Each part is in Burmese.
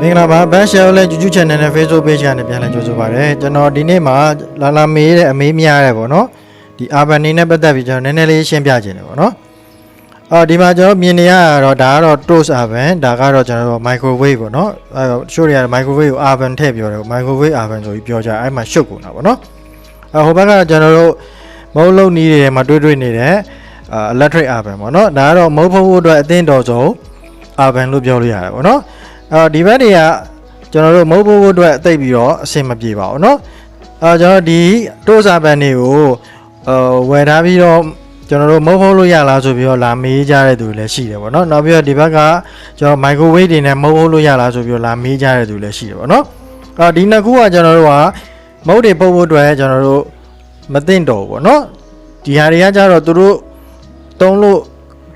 မင်္ဂလာပါဘတ်ရှယ်လဲ YouTube channel နဲ့ Facebook page ကနေပြန်လည်ကြိုဆိုပါရစေကျွန်တော်ဒီနေ့မှာလာလာမေးတဲ့အမေးများရတယ်ပေါ့နော်ဒီ urban နေနဲ့ပတ်သက်ပြီးကျွန်တော်နည်းနည်းလေးရှင်းပြခြင်းတယ်ပေါ့နော်အော်ဒီမှာကျွန်တော်မြင်နေရတော့ဒါကတော့ toast urban ဒါကတော့ကျွန်တော် microwave ပေါ့နော်အဲရှိုးတွေက microwave ကို urban ထည့်ပြောတယ် microwave urban ဆိုပြီးပြောကြအဲ့မှာရှုပ်ကုန်တာပေါ့နော်အဟိုဘက်ကကျွန်တော်တို့မုံလုံးနီးတွေမှာတွေ့တွေ့နေတဲ့ electric urban ပေါ့နော်ဒါကတော့မုံဖို့ဖို့အတွက်အသင့်တော်ဆုံး urban လို့ပြောလို့ရတယ်ပေါ့နော် အော်ဒီဘက်တွေကကျွန်တော်တို့မုံဖို့ဖို့အတွက်တိတ်ပြီးတော့အဆင်မပြေပါဘူးเนาะအော်ကျွန်တော်ဒီတိုးစာပန်တွေကိုအော်ဝယ်ထားပြီးတော့ကျွန်တော်တို့မုံဖို့လို့ရလားဆိုပြီးတော့လာမေးကြတဲ့သူတွေလည်းရှိတယ်ပေါ့နော်နောက်ပြီးတော့ဒီဘက်ကကျွန်တော် microwave တွေနဲ့မုံဖို့လို့ရလားဆိုပြီးတော့လာမေးကြတဲ့သူတွေလည်းရှိတယ်ပေါ့နော်အော်ဒီနှစ်ခုကကျွန်တော်တို့ကမုံတွေပုတ်ဖို့အတွက်ကျွန်တော်တို့မသိမ့်တော့ဘူးပေါ့နော်ဒီဟာတွေကကြတော့သူတို့သုံးလို့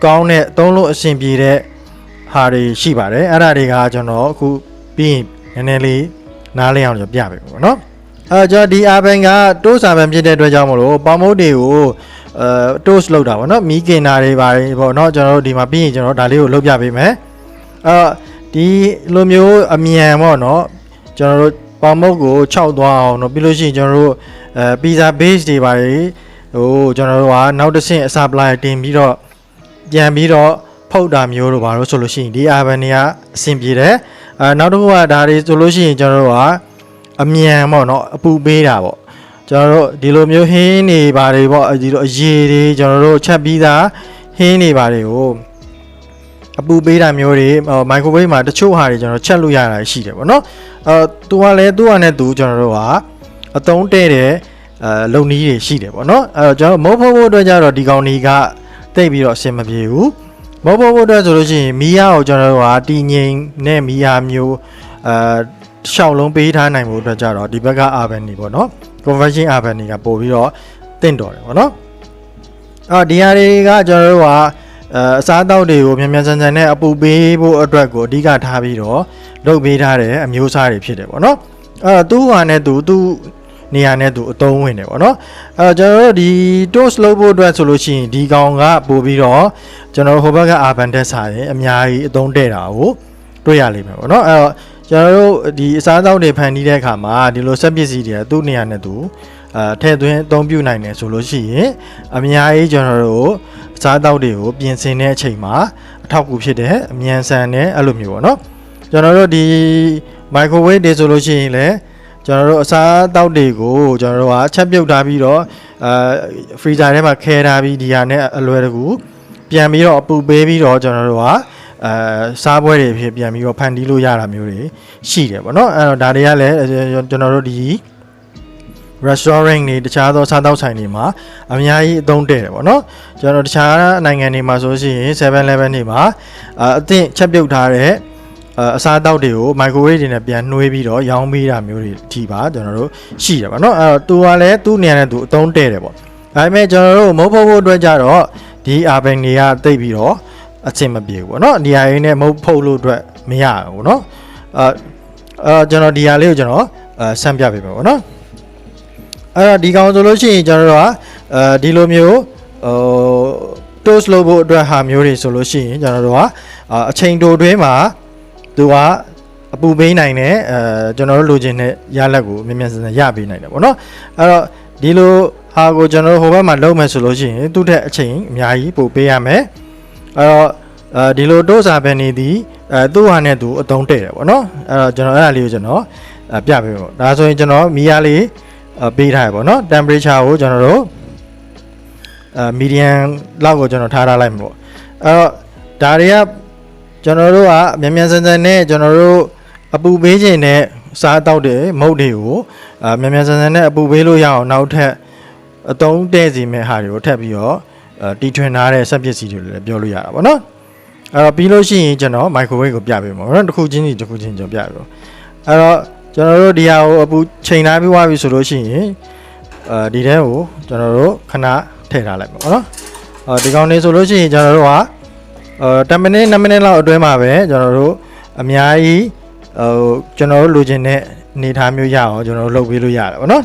ကောင်းတဲ့သုံးလို့အဆင်ပြေတဲ့ ဟာတွေရှိပါတယ်အဲ့ဒါတွေကကျွန်တော်အခုပြီးရင်နည်းနည်းလေးနားလည်အောင်ကျွန်တော်ပြပေးပါမယ်နော်အဲကျွန်တော်ဒီအာဘန်ကတိုးစာဘန်ဖြစ်တဲ့အတွက်ကြောင့်မလို့ပေါင်မုတ်တွေကိုအဲတိုးစ်လောက်တာပေါ့နော်မီးကင်တာတွေပါတယ်ပေါ့နော်ကျွန်တော်တို့ဒီမှာပြီးရင်ကျွန်တော်ဒါလေးကိုလုပ်ပြပေးမယ်အဲဒီလိုမျိုးအမြန်ပေါ့နော်ကျွန်တော်တို့ပေါင်မုတ်ကို6သွားအောင်နော်ပြီးလို့ရှိရင်ကျွန်တော်တို့အဲပီဇာ base တွေပါတယ်ဟိုကျွန်တော်တို့ကနောက်တစ်ဆင့်အစာပလိုက်တင်ပြီးတော့ပြန်ပြီးတော့ ဖုတ်တာမျိုးတို့ဘာလို့ဆိုလို့ရှိရင်ဒီ urban တွေကအဆင်ပြေတယ်အဲနောက်တစ်ခုကဒါတွေဆိုလို့ရှိရင်ကျွန်တော်တို့ကအမြန်ပေါ့နော်အပူပေးတာပေါ့ကျွန်တော်တို့ဒီလိုမျိုးဟင်းနေပါတွေပေါ့ဒီလိုအရေတွေကျွန်တော်တို့ချက်ပြီးသားဟင်းနေပါတွေကိုအပူပေးတာမျိုးတွေမိုက်ခရိုဝေ့မှာတချို့ဟာတွေကျွန်တော်ချက်လို့ရတာရှိတယ်ပေါ့နော်အဲသူကလည်းသူ့ဟာနဲ့သူကျွန်တော်တို့ကအတုံးတဲ့တဲ့အဲလုံနီးတွေရှိတယ်ပေါ့နော်အဲတော့ကျွန်တော်မုတ်ဖို့ဖို့အတွက်ကြတော့ဒီကောင်ကြီးကတိတ်ပြီးတော့အဆင်မပြေဘူး မဟုတ်ဘူးအတွက်ဆိုလို့ရှိရင်မီးရကိုကျွန်တော်တို့ကတည်ငြိမ်နဲ့မီးရမျိုးအဲရှောက်လုံးပေးထားနိုင်မှုအတွက်ကြတော့ဒီဘက်က urban နေပေါ့နော် conversion urban တွေကပို့ပြီးတော့တင့်တော်တယ်ပေါ့နော်အော်ဒီဟာတွေကကျွန်တော်တို့ကအဲအစားအသောက်တွေကိုမြန်မြန်ဆန်ဆန်နဲ့အပူပေးဖို့အတွက်ကိုအဓိကထားပြီးတော့လုပ်ပေးထားတဲ့အမျိုးအစားတွေဖြစ်တယ်ပေါ့နော်အဲသူ့ဟာနဲ့သူသူ့ နေရာနဲ့သူအသုံးဝင်တယ်ပေါ့နော်အဲကျွန်တော်တို့ဒီ toast လုပ်ဖို့အတွက်ဆိုလို့ရှိရင်ဒီကောင်ကပို့ပြီးတော့ကျွန်တော်တို့ဟိုဘက်က urban တက်စာရင်အများကြီးအသုံးတဲ့တာကိုတွေ့ရလိမ့်မယ်ပေါ့နော်အဲ့တော့ကျွန်တော်တို့ဒီအစားအသောက်တွေဖန်တီးတဲ့အခါမှာဒီလိုဆက်ပစ္စည်းတွေကသူ့နေရာနဲ့သူအဲထည့်သွင်းအသုံးပြုနိုင်တယ်ဆိုလို့ရှိရင်အများကြီးကျွန်တော်တို့အစားအသောက်တွေကိုပြင်ဆင်တဲ့အချိန်မှာအထောက်အကူဖြစ်တဲ့အမြန်ဆန်တဲ့အဲ့လိုမျိုးပေါ့နော်ကျွန်တော်တို့ဒီ microwave တွေဆိုလို့ရှိရင်လည်း ကျွန်တော်တို့အစားအသောက်တွေကိုကျွန်တော်တို့ကချက်ပြုတ်ထားပြီးတော့အဲ freezer ထဲမှာခဲထားပြီးဒီဟာနဲ့အလွယ်တကူပြန်ပြီးတော့အပူပေးပြီးတော့ကျွန်တော်တို့ကအဲစားပွဲတွေဖြစ်ပြန်ပြီးတော့ဖန်တီးလို့ရတာမျိုးတွေရှိတယ်ပေါ့နော်အဲ့တော့ဒါတွေကလည်းကျွန်တော်တို့ဒီ restaurant တွေတခြားသောစားသောက်ဆိုင်တွေမှာအများကြီးအသုံးတည့်တယ်ပေါ့နော်ကျွန်တော်တခြားနိုင်ငံတွေမှာဆိုရှင် 7-Eleven တွေမှာအသင့်ချက်ပြုတ်ထားတဲ့ အစားအသောက်တွေကိုမိုက်ခရိုဝေ့ဗ်တွေနဲ့ပြန်နှွေးပြီးတော့ရောင်းပေးတာမျိုးတွေထိပါကျွန်တော်တို့ရှိတယ်ပေါ့နော်အဲ့တော့သူကလည်းသူ့နေရာနဲ့သူအသုံးတည့်တယ်ပေါ့ဒါပေမဲ့ကျွန်တော်တို့မုတ်ဖို့ဖို့အတွက်ကြတော့ဒီအာဘင်တွေကတိတ်ပြီးတော့အချင်းမပြေဘူးပေါ့နော်နေရာရင်းနဲ့မုတ်ဖို့လို့အတွက်မရဘူးနော်အဲအဲကျွန်တော်ဒီဟာလေးကိုကျွန်တော်အဲဆန့်ပြပေးမယ်ပေါ့နော်အဲ့တော့ဒီကောင်ဆိုလို့ရှိရင်ကျွန်တော်တို့ကအဲဒီလိုမျိုးဟို toast လုပ်ဖို့အတွက်ဟာမျိုးတွေဆိုလို့ရှိရင်ကျွန်တော်တို့ကအချိန်တိုတွင်းမှာ သူကအပူပေးနိုင်တယ်အဲကျွန်တော်တို့လိုချင်တဲ့ရလက်ကိုမြင်မြန်ဆန်ဆန်ရပေးနိုင်တယ်ပေါ့နော်အဲ့တော့ဒီလိုဟာကိုကျွန်တော်တို့ဟိုဘက်မှာလုပ်မယ်ဆိုလို့ရှိရင်သူ့ထက်အချိန်အများကြီးပိုပေးရမယ်အဲ့တော့အဲဒီလိုတိုးစာပဲနေသည်အဲသူ့ဟာနဲ့သူအတုံးတဲ့တယ်ပေါ့နော်အဲ့တော့ကျွန်တော်အဲ့ဒါလေးကိုကျွန်တော်ပြပေးပါဒါဆိုရင်ကျွန်တော်မီးအားလေးပေးထားရပေါ့နော် temperature ကိုကျွန်တော်တို့အဲ medium လောက်ကိုကျွန်တော်ထားထားလိုက်မှာပေါ့အဲ့တော့ဒါတွေက ကျွန်တော်တို့ကမြန်မြန်ဆန်ဆန်နဲ့ကျွန်တော်တို့အပူပေးခြင်းနဲ့စားတောက်တဲ့မုတ်တွေကိုအမြန်မြန်ဆန်ဆန်နဲ့အပူပေးလို့ရအောင်နောက်ထပ်အတုံးတဲ့စီမဲ့ဟာတွေကိုထပ်ပြီးတော့တီထွင်ထားတဲ့ဆက်ပစ္စည်းတွေလည်းပြောလို့ရတာပေါ့နော်အဲ့တော့ပြီးလို့ရှိရင်ကျွန်တော် microwave ကိုပြပေးမှာပေါ့နော်တစ်ခုချင်းစီတစ်ခုချင်းကျွန်တော်ပြပေးပါအဲ့တော့ကျွန်တော်တို့ဒီဟာကိုအပူချိန်ထားပြီးွားပြီဆိုလို့ရှိရင်အဲဒီထဲကိုကျွန်တော်တို့ခဏထည့်ထားလိုက်ပါပေါ့နော်အော်ဒီကောင်လေးဆိုလို့ရှိရင်ကျွန်တော်တို့က အဲ10မိနစ်2မိနစ်လောက်အတွင်းမှာပဲကျွန်တော်တို့အများကြီးဟိုကျွန်တော်တို့လိုချင်တဲ့အနေထားမျိုးရအောင်ကျွန်တော်တို့လုပ်ပေးလို့ရတယ်ပေါ့နော်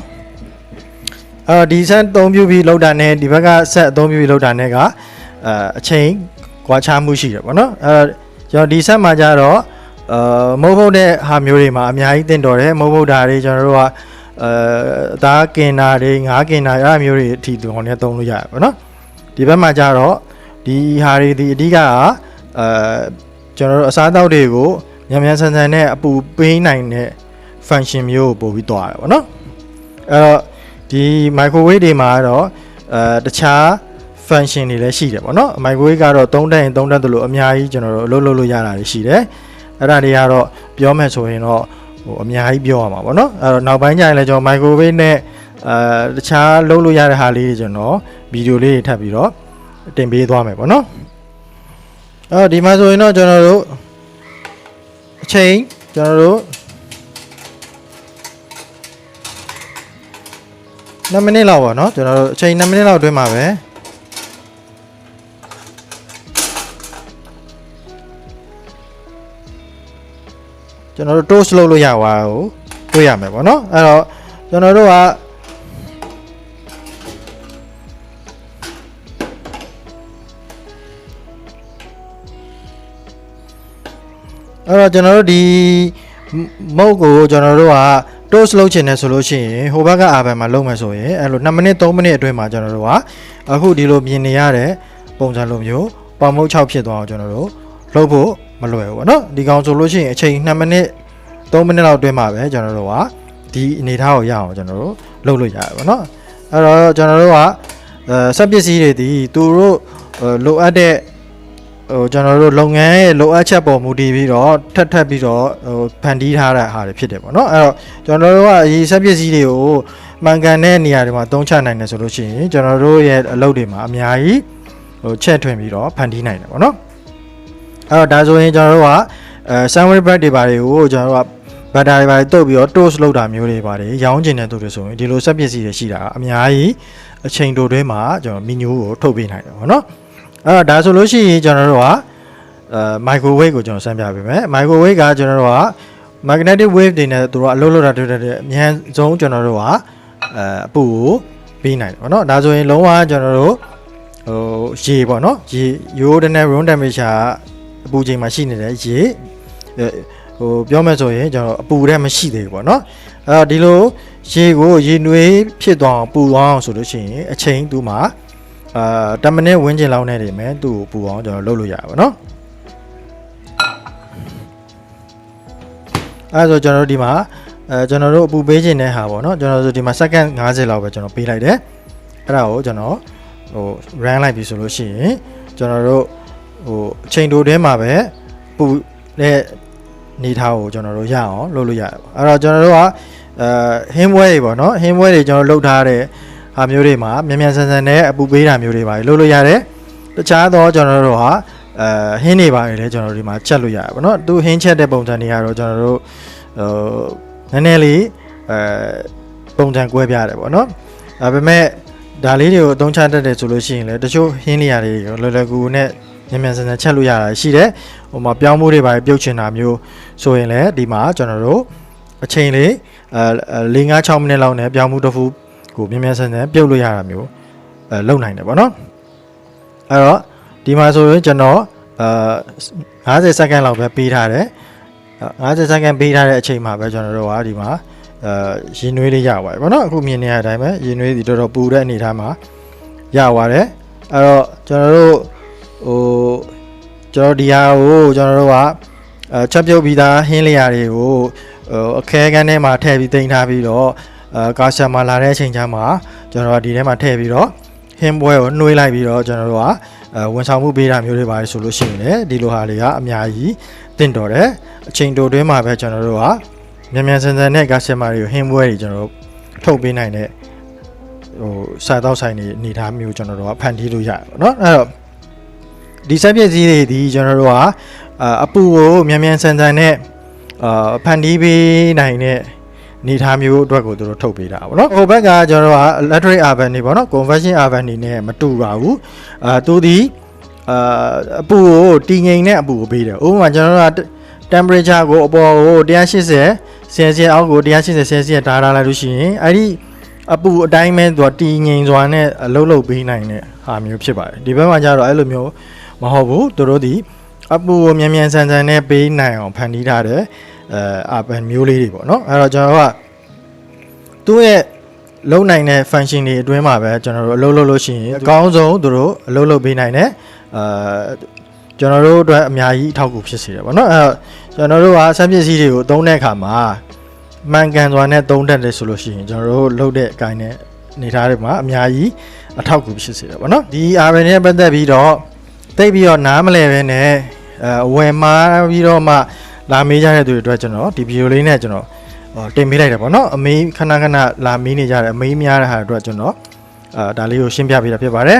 အော်ဒီဆက်အသုံးပြုပြီးလောက်တာနဲ့ဒီဘက်ကဆက်အသုံးပြုပြီးလောက်တာနဲ့ကအဲအချိန်ကွာခြားမှုရှိတယ်ပေါ့နော်အဲကျွန်တော်ဒီဆက်မှာကြတော့ဟအာမဟုတ်ဟုတ်တဲ့ဟာမျိုးတွေမှာအများကြီးတင်တော်တယ်မဟုတ်ဟုတ်တာတွေကျွန်တော်တို့ကအဲအသားကင်တာတွေငါးကင်တာအဲ့ဒါမျိုးတွေအထီတုံနဲ့သုံးလို့ရတယ်ပေါ့နော်ဒီဘက်မှာကျတော့ ဒီဟာတွေဒီအဓိကကအဲကျွန်တော်တို့အစားအသောက်တွေကိုမြန်မြန်ဆန်ဆန်နဲ့အပူပေးနိုင်တဲ့ function မျိုးကိုပို့ပြီးသွားတယ်ပေါ့နော်အဲ့တော့ဒီ microwave တွေမှာတော့အဲတခြား function တွေလည်းရှိတယ်ပေါ့နော် microwave ကတော့3တက်ရင်3တက်သလိုအများကြီးကျွန်တော်တို့အလုပ်လုပ်လို့ရတာတွေရှိတယ်အဲ့ဒါတွေကတော့ပြောမယ်ဆိုရင်တော့ဟိုအများကြီးပြောရမှာပေါ့နော်အဲ့တော့နောက်ပိုင်းကျရင်လည်းကျွန်တော် microwave နဲ့အဲတခြားလုပ်လို့ရတဲ့ဟာလေးတွေကျွန်တော်ဗီဒီယိုလေးတွေထပ်ပြီးတော့ တင်ပေးသွားမယ်ပေါ့နော်အဲ့တော့ဒီမှာဆိုရင်တော့ကျွန်တော်တို့အချိန်ကျွန်တော်တို့9မိနစ်လောက်ပေါ့နော်ကျွန်တော်တို့အချိန်9မိနစ်လောက်အတွင်းမှာပဲကျွန်တော်တို့ toast လုပ်လို့ရပါဘူးတွေ့ရမယ်ပေါ့နော်အဲ့တော့ကျွန်တော်တို့က အဲ့တော့ကျွန်တော်တို့ဒီမုတ်ကိုကျွန်တော်တို့က toast လုပ်ချင်တယ်ဆိုလို့ရှိရင်ဟိုဘက်ကအာဘန်မှာလုပ်မယ်ဆိုရင်အဲ့လို2မိနစ်3မိနစ်အတွင်းမှာကျွန်တော်တို့ကအခုဒီလိုမြင်နေရတဲ့ပုံစံလိုမျိုးပေါင်မုတ်6ဖြစ်သွားအောင်ကျွန်တော်တို့လုပ်ဖို့မလွယ်ဘူးပေါ့နော်ဒီကောင်ဆိုလို့ရှိရင်အချိန်2မိနစ်3မိနစ်လောက်အတွင်းမှာပဲကျွန်တော်တို့ကဒီအနေထားကိုရအောင်ကျွန်တော်တို့လုပ်လို့ရတယ်ပေါ့နော်အဲ့တော့ကျွန်တော်တို့ကအဲစက်ပစ္စည်းတွေဒီသူတို့လိုအပ်တဲ့ ဟိုကျွန်တော်တို့လုပ်ငန်းရဲ့လိုအပ်ချက်ပေါ်မူတည်ပြီးတော့ထပ်ထပ်ပြီးတော့ဟိုဖန်တီးထားတဲ့ဟာတွေဖြစ်တယ်ပေါ့နော်အဲ့တော့ကျွန်တော်တို့ကအရေးစက်ပစ္စည်းတွေကိုမှန်ကန်တဲ့နေရာတွေမှာသုံးချနိုင်တယ်ဆိုလို့ရှိရင်ကျွန်တော်တို့ရဲ့အလုပ်တွေမှာအများကြီးဟိုချက်ထွင်ပြီးတော့ဖန်တီးနိုင်တယ်ပေါ့နော်အဲ့တော့ဒါဆိုရင်ကျွန်တော်တို့ကအဲ sandwich bread တွေပါတယ်ကိုကျွန်တော်တို့ကဘတ်တာတွေပါတယ်တုတ်ပြီးတော့ toast လုပ်တာမျိုးတွေပါတယ်ရောင်းကျင်တဲ့သူတွေဆိုရင်ဒီလိုစက်ပစ္စည်းတွေရှိတာအများကြီးအချိန်တိုတွင်းမှာကျွန်တော်မီနူကိုထုတ်ပေးနိုင်တယ်ပေါ့နော် အဲ့တော့ဒါဆိုလို့ရှိရင်ကျွန်တော်တို့ကအဲ microwave ကိုကျွန်တော်စမ်းပြပေးမယ် microwave ကကျွန်တော်တို့က magnetic wave တွေနဲ့သူတို့ကအလုပ်လုပ်တာတွေ့တဲ့အမြန်ဆုံးကျွန်တော်တို့ကအဲအပူကိုပေးနိုင်တယ်ပေါ့နော်ဒါဆိုရင်လုံးဝကျွန်တော်တို့ဟိုရေပေါ့နော်ရေရိုးတဲ့နဲ့ room temperature အပူချိန်မှာရှိနေတဲ့ရေဟိုပြောမယ်ဆိုရင်ကျွန်တော်အပူတဲ့မရှိသေးဘူးပေါ့နော်အဲ့တော့ဒီလိုရေကိုရေနွေးဖြစ်သွားအောင်ပူသွားအောင်ဆိုလို့ရှိရင်အချိန်သူ့မှာ အာ10မိနစ်ဝန်းကျင်လောက်နဲ့နေမယ်သူ့ကိုပူအောင်ကျွန်တော်လုပ်လို့ရပါဘောเนาะအဲဆိုကျွန်တော်တို့ဒီမှာအဲကျွန်တော်တို့အပူပေးခြင်းတဲ့ဟာပေါ့เนาะကျွန်တော်တို့ဒီမှာစက္ကန့်50လောက်ပဲကျွန်တော်ပေးလိုက်တယ်အဲ့ဒါကိုကျွန်တော်ဟို run လိုက်ပြီဆိုလို့ရှိရင်ကျွန်တော်တို့ဟိုအချိန်တိုထဲမှာပဲပူတဲ့နေထားကိုကျွန်တော်တို့ရအောင်လုပ်လို့ရတယ်ပေါ့အဲ့တော့ကျွန်တော်တို့ကအဲဟင်းပွဲတွေပေါ့เนาะဟင်းပွဲတွေကျွန်တော်လုပ်ထားတဲ့ ဟာမျိုးတွေမှာမြန်မြန်ဆန်ဆန်နဲ့အပူပေးတာမျိုးတွေပါလုပ်လို့ရတယ်တခြားတော့ကျွန်တော်တို့ဟာအဲဟင်းနေပါတယ်လေကျွန်တော်တို့ဒီမှာချက်လို့ရတယ်ဗောနော်သူဟင်းချက်တဲ့ပုံစံတွေကတော့ကျွန်တော်တို့ဟိုနည်းနည်းလေးအဲပုံစံကွဲပြားတယ်ဗောနော်ဒါပေမဲ့ဒါလေးတွေကိုအသုံးချတတ်တယ်ဆိုလို့ရှိရင်လည်းတချို့ဟင်းနေရာတွေလွယ်လွယ်ကူကူနဲ့မြန်မြန်ဆန်ဆန်ချက်လို့ရတာရှိတယ်ဟိုမှာပြောင်းမှုတွေပါပြုတ်ချင်တာမျိုးဆိုရင်လည်းဒီမှာကျွန်တော်တို့အချိန်လေးအဲ၄၅6မိနစ်လောက်နဲ့ပြောင်းမှုတစ်ခု ကိုမြင်မြန်ဆန်ဆန်ပြုတ်လို့ရတာမျိုးအဲလုံနိုင်တယ်ပေါ့နော်အဲ့တော့ဒီမှာဆိုရင်ကျွန်တော်အာ50စက္ကန့်လောက်ပဲပေးထားတယ်50စက္ကန့်ပေးထားတဲ့အချိန်မှာပဲကျွန်တော်တို့ကဒီမှာအဲရင်နွေးလေးရပါတယ်ပေါ့နော်အခုမြင်နေရတဲ့အတိုင်းပဲရင်နွေးဒီတော်တော်ပူတဲ့အနေထားမှာရပါတယ်အဲ့တော့ကျွန်တော်တို့ဟိုကျွန်တော်ဒီဟာကိုကျွန်တော်တို့ကအဲချက်ပြုတ်ပြီးသားဟင်းလျာတွေကိုဟိုအခဲကန်းထဲမှာထည့်ပြီးတင်ထားပြီးတော့ အဲကာရှာမှာလာတဲ့အချိန်ချမ်းမှာကျွန်တော်တို့ဒီထဲမှာထည့်ပြီးတော့ဟင်းပွဲကိုနှွေးလိုက်ပြီးတော့ကျွန်တော်တို့ကအဲဝန်ဆောင်မှုပေးတာမျိုးတွေပါတယ်ဆိုလို့ရှိရင်လည်းဒီလိုဟာတွေကအများကြီးတင့်တော်တယ်အချိန်တိုတွင်းမှာပဲကျွန်တော်တို့ကမြန်မြန်ဆန်ဆန်နဲ့ကာရှာမာတွေကိုဟင်းပွဲတွေကျွန်တော်တို့ထုတ်ပေးနိုင်တဲ့ဟိုစားတော့ဆိုင်တွေအနေထားမျိုးကျွန်တော်တို့ကဖန်တီးလို့ရတယ်ပေါ့နော်အဲ့တော့ဒီစက်ပစ္စည်းတွေဒီကျွန်တော်တို့ကအအပူကိုမြန်မြန်ဆန်ဆန်နဲ့အာဖန်တီးပေးနိုင်တဲ့ နေထားမျိုးအတွက်ကိုသူတို့ထုတ်ပေးတာပေါ့နော်ဟိုဘက်ကကျွန်တော်တို့က electric oven နေပေါ့နော် convection oven နေနဲ့မတူပါဘူးအာသူဒီအာအပူကိုတည်ငြိမ်တဲ့အပူကိုပေးတယ်ဥပမာကျွန်တော်တို့က temperature ကိုအပေါ်ကို180 celsius အောက်ကို180 celsius ထားထားလိုက်လို့ရှိရင်အဲ့ဒီအပူအတိုင်းပဲသူကတည်ငြိမ်စွာနဲ့အလုံးလုံးပေးနိုင်တဲ့ဟာမျိုးဖြစ်ပါတယ်ဒီဘက်မှာကျတော့အဲ့လိုမျိုးမဟုတ်ဘူးသူတို့ဒီအပူကိုမြန်မြန်ဆန်ဆန်နဲ့ပေးနိုင်အောင်ဖန်တီးထားတဲ့ အဲအပန်မျိုးလေးတွေပေါ့နော်အဲ့တော့ကျွန်တော်တို့ကသူ့ရဲ့လုံနိုင်တဲ့ function တွေအတွင်းမှာပဲကျွန်တော်တို့အလုပ်လုပ်လို့ရှိရင်အကောင်းဆုံးသူတို့အလုပ်လုပ်ပေးနိုင်တဲ့အာကျွန်တော်တို့အတွက်အများကြီးအထောက်အကူဖြစ်စေတယ်ပေါ့နော်အဲ့တော့ကျွန်တော်တို့ကစက်ပစ္စည်းတွေကိုသုံးတဲ့အခါမှာမှန်ကန်စွာနဲ့သုံးတတ်တယ်ဆိုလို့ရှိရင်ကျွန်တော်တို့လုပ်တဲ့အကိုင်းနဲ့နေထားတွေမှာအများကြီးအထောက်အကူဖြစ်စေတယ်ပေါ့နော်ဒီ R နဲ့ပတ်သက်ပြီးတော့တိတ်ပြီးတော့နားမလဲပဲနဲ့အဲဝယ်မှားပြီးတော့မှ လာမေးကြတဲ့သူတွေအတွက်ကျွန်တော်ဒီဗီဒီယိုလေးနဲ့ကျွန်တော်ဟောတင်ပေးလိုက်တယ်ပေါ့နော်အမေးခဏခဏလာမေးနေကြတယ်အမေးများတဲ့ဟာတွေအတွက်ကျွန်တော်အာဒါလေးကိုရှင်းပြပေးတာဖြစ်ပါတယ်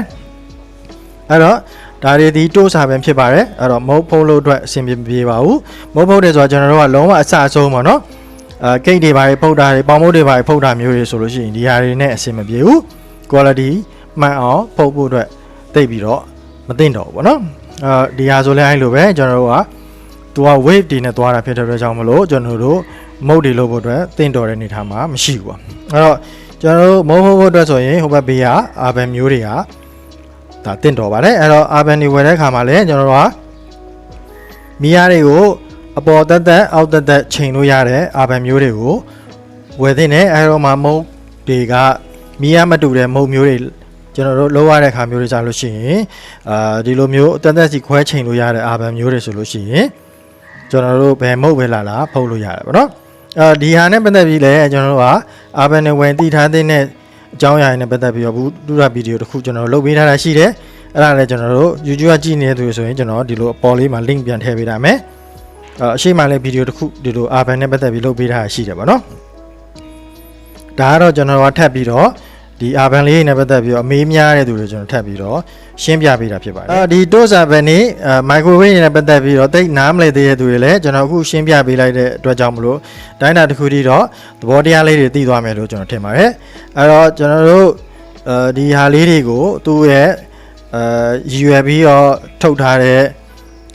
အဲ့တော့ဒါတွေဒီတိုးစာပဲဖြစ်ပါတယ်အဲ့တော့မဟုတ်ဖုံးလို့အတွက်အဆင်ပြေပြေပါဘူးမဟုတ်ဖုံးတယ်ဆိုတော့ကျွန်တော်တို့ကလုံးဝအစအဆုံးပေါ့နော်အာဂိတ်တွေပါဖုတ်တာတွေပေါင်မုတ်တွေပါဖုတ်တာမျိုးတွေဆိုလို့ရှိရင်ဒီဟာတွေနဲ့အဆင်မပြေဘူး quality မှန်အောင်ဖုတ်ဖို့အတွက်တိတ်ပြီးတော့မသိမ့်တော့ဘူးပေါ့နော်အာဒီဟာဆိုလဲအဲ့လိုပဲကျွန်တော်တို့က သူက weight တွေနဲ့သွားတာဖြစ်တဲ့အတွက်ကြောင့်မလို့ကျွန်တော်တို့မုတ်တွေလို့ဖို့အတွက်တင့်တော်တဲ့အနေထားမှာမရှိဘူးပေါ့အဲ့တော့ကျွန်တော်တို့မုတ်ဖို့ဖို့အတွက်ဆိုရင်ဟိုဘက်ဘေးကအာဘန်မျိုးတွေကဒါတင့်တော်ပါတယ်အဲ့တော့အာဘန်တွေဝယ်တဲ့ခါမှာလည်းကျွန်တော်တို့ကမီးယားတွေကိုအပေါ်တက်တက်အောက်တက်တက်ချိန်လို့ရတဲ့အာဘန်မျိုးတွေကိုဝယ်သင့်တယ်အဲ့တော့မှမုတ်တွေကမီးယားမတူတဲ့မုတ်မျိုးတွေကျွန်တော်တို့လောရတဲ့ခါမျိုးတွေကြလို့ရှိရင်အာဒီလိုမျိုးတက်တက်စီခွဲချိန်လို့ရတဲ့အာဘန်မျိုးတွေဆိုလို့ရှိရင် ကျွန်တော်တို့ဘယ်မုတ်ပဲလာလာဖုတ်လို့ရတယ်ပေါ့နော်အဲဒီဟာနဲ့ပတ်သက်ပြီးလည်းကျွန်တော်တို့ကအာဘန်တွေဝင်တည်ထားတဲ့အကြောင်းအရာတွေနဲ့ပတ်သက်ပြီးတော့ဘူးဒုရဗီဒီယိုတစ်ခုကျွန်တော်တို့လုပ်ပေးထားတာရှိတယ်အဲ့ဒါလည်းကျွန်တော်တို့ YouTube ကကြည့်နေတဲ့သူတွေဆိုရင်ကျွန်တော်ဒီလိုအပေါ်လေးမှာ link ပြန်ထည့်ပေးထားမယ်အအရှိမှလည်းဗီဒီယိုတစ်ခုဒီလိုအာဘန်နဲ့ပတ်သက်ပြီးလုပ်ပေးထားတာရှိတယ်ပေါ့နော်ဒါကတော့ကျွန်တော်တို့ကထပ်ပြီးတော့ ဒီအာဘန်လေးနဲ့ပတ်သက်ပြီးတော့အမေးများတဲ့သူတွေကျွန်တော်ထပ်ပြီးတော့ရှင်းပြပေးတာဖြစ်ပါတယ်အာဒီတိုးစာဘန်နေအာမိုက်ခရိုဝေ့နဲ့ပတ်သက်ပြီးတော့တိတ်နားမလည်သေးတဲ့သူတွေလည်းကျွန်တော်အခုရှင်းပြပေးလိုက်တဲ့အတွက်ကြောင့်မလို့တိုင်းတာတစ်ခုတည်းတော့သဘောတရားလေးတွေသိသွားမယ်လို့ကျွန်တော်ထင်ပါတယ်အဲ့တော့ကျွန်တော်တို့အဲဒီဟာလေးတွေကိုသူ့ရဲ့အဲရည်ရွယ်ပြီးတော့ထုတ်ထားတဲ့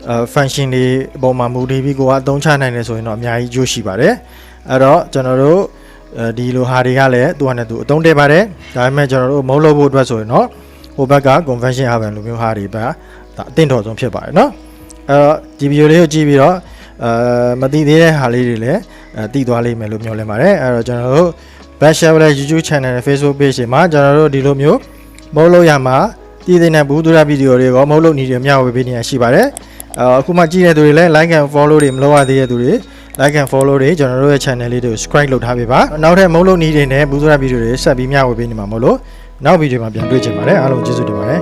အဲ function တွေအပေါ်မှာမူတည်ပြီးကိုကအသုံးချနိုင်တယ်ဆိုရင်တော့အများကြီးကျိုးရှိပါတယ်အဲ့တော့ကျွန်တော်တို့အဲ ဒီလိုဟာတွေကလည်းသူကနဲ့သူအသုံးတည့်ပါတယ်ဒါပေမဲ့ကျွန်တော်တို့မဟုတ်လို့ဖို့အတွက်ဆိုရင်တော့ဟိုဘက်က convention urban လိုမျိုးဟာတွေပါဒါအသင့်တော်ဆုံးဖြစ်ပါတယ်เนาะအဲ့တော့ဒီဗီဒီယိုလေးကိုကြည့်ပြီးတော့အဲမသိသေးတဲ့ဟာလေးတွေလည်းအဲသိသွားလိမ့်မယ်လို့မျှော်လင့်ပါတယ်အဲ့တော့ကျွန်တော်တို့ Bash Chevrolet YouTube channel နဲ့ Facebook page တွေမှာကျွန်တော်တို့ဒီလိုမျိုးမဟုတ်လို့ရမှာတည်တဲ့နဲ့ဘူးသူရဗီဒီယိုတွေကမဟုတ်လို့နေတယ်မျှဝေပေးနေရရှိပါတယ်အဲအခုမှကြည့်တဲ့သူတွေလည်း like and follow တွေမလုပ်ရသေးတဲ့သူတွေ like and follow တွေကျွန်တော်တို့ရဲ့ channel လေးတွေကို subscribe လုပ်ထားပေးပါနောက်ထပ်မဟုတ်လို့နေတွေနဲ့ဘူးသူရဗီဒီယိုတွေဆက်ပြီးမျှဝေပေးနေမှာမဟုတ်လို့နောက်ဗီဒီယိုမှာပြန်တွေ့ချင်ပါတယ်အားလုံးကျေးဇူးတင်ပါတယ်